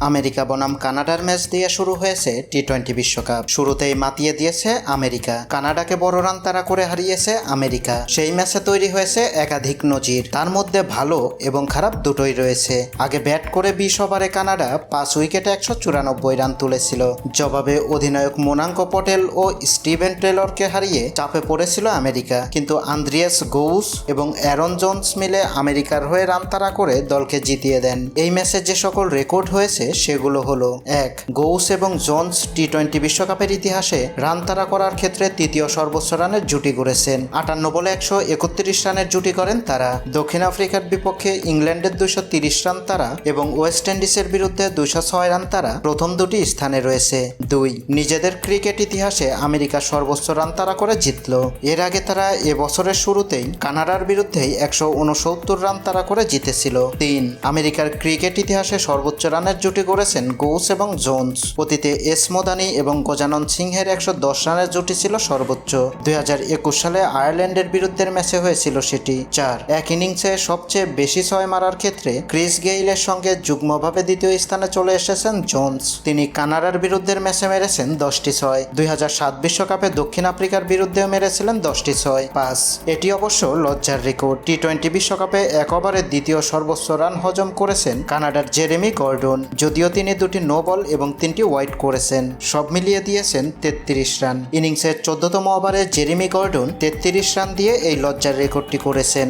America বনাম কানাডার match দিয়ে শুরু হয়েছে টি টোয়েন্টি বিশ্বকাপ। শুরুতেই মাতিয়ে দিয়েছে আমেরিকা। কানাডাকে বড় রান তারা করে হারিয়েছে আমেরিকা। সেই ম্যাচে তৈরি হয়েছে একাধিক নজির। তার মধ্যে ভালো এবং খারাপ দুটোই রয়েছে। আগে ব্যাট করে বিশ ওভারে কানাডা পাঁচ উইকেটে একশো চুরানব্বই রান তুলেছিল। জবাবে অধিনায়ক মোনাঙ্ক পটেল ও স্টিভেন টেলরকে হারিয়ে চাপে পড়েছিল আমেরিকা। কিন্তু আন্দ্রিয়াস গৌস এবং অ্যারন জোন্স মিলে আমেরিকার হয়ে রান তারা করে দলকে জিতিয়ে দেন। এই ম্যাচে যে সকল রেকর্ড হয়েছে সেগুলো হলো, এক, গৌস এবং জোন্স টি টোয়েন্টি বিশ্বকাপের ইতিহাসে রান তারা করার ক্ষেত্রে তৃতীয় সর্বোচ্চ রানের জুটি করেছেন আটান্ন বলে একশো একত্রিশ রানের জুটি করেন তারা। দক্ষিণ আফ্রিকার বিপক্ষে ইংল্যান্ডের দুইশো তিরিশ রান তারা এবং ওয়েস্ট ইন্ডিজের বিরুদ্ধে দুইশো ছয় রান তারা প্রথম দুটি স্থানে রয়েছে। দুই, নিজেদের ক্রিকেট ইতিহাসে আমেরিকা সর্বোচ্চ রান তারা করে জিতল। এর আগে তারা এবছরের শুরুতেই কানাডার বিরুদ্ধেই একশো উনসত্তর রান তারা করে জিতেছিল। তিন, আমেরিকার ক্রিকেট ইতিহাসে সর্বোচ্চ রানের জুটি করেছেন গৌস এবং জোন্স। অতীতে এস মোদানি এবং গজানন সিংহের একশো দশ রানের জুটি ছিল সর্বোচ্চ। দুই সালে আয়ারল্যান্ডের বিরুদ্ধে ম্যাচে হয়েছিল সেটি চার। এক ইনিংসে সবচেয়ে বেশি ছয় মারার ক্ষেত্রে ক্রিস গেইলের সঙ্গে যুগ্মভাবে দ্বিতীয় স্থানে চলে এসেছেন জোন্স। তিনি কানাডার বিরুদ্ধে ম্যাচে মেরেছেন দশটি ছয়। দুই সাত বিশ্বকাপে দক্ষিণ আফ্রিকার বিরুদ্ধেও মেরেছিলেন দশটি ছয়। পাঁচ। এটি অবশ্য লজ্জার রেকর্ড। টি টোয়েন্টি বিশ্বকাপে এক ওভারে দ্বিতীয় সর্বোচ্চ রান হজম করেছেন কানাডার জেরেমি গর্ডন। যদিও তিনি দুটি নো বল এবং তিনটি ওয়াইড করেছেন, সব মিলিয়ে দিয়েছেন তেত্রিশ রান। ইনিংসের চোদ্দতম ওভারে জেরিমি গর্ডন তেত্রিশ রান দিয়ে এই লজ্জার রেকর্ডটি করেছেন।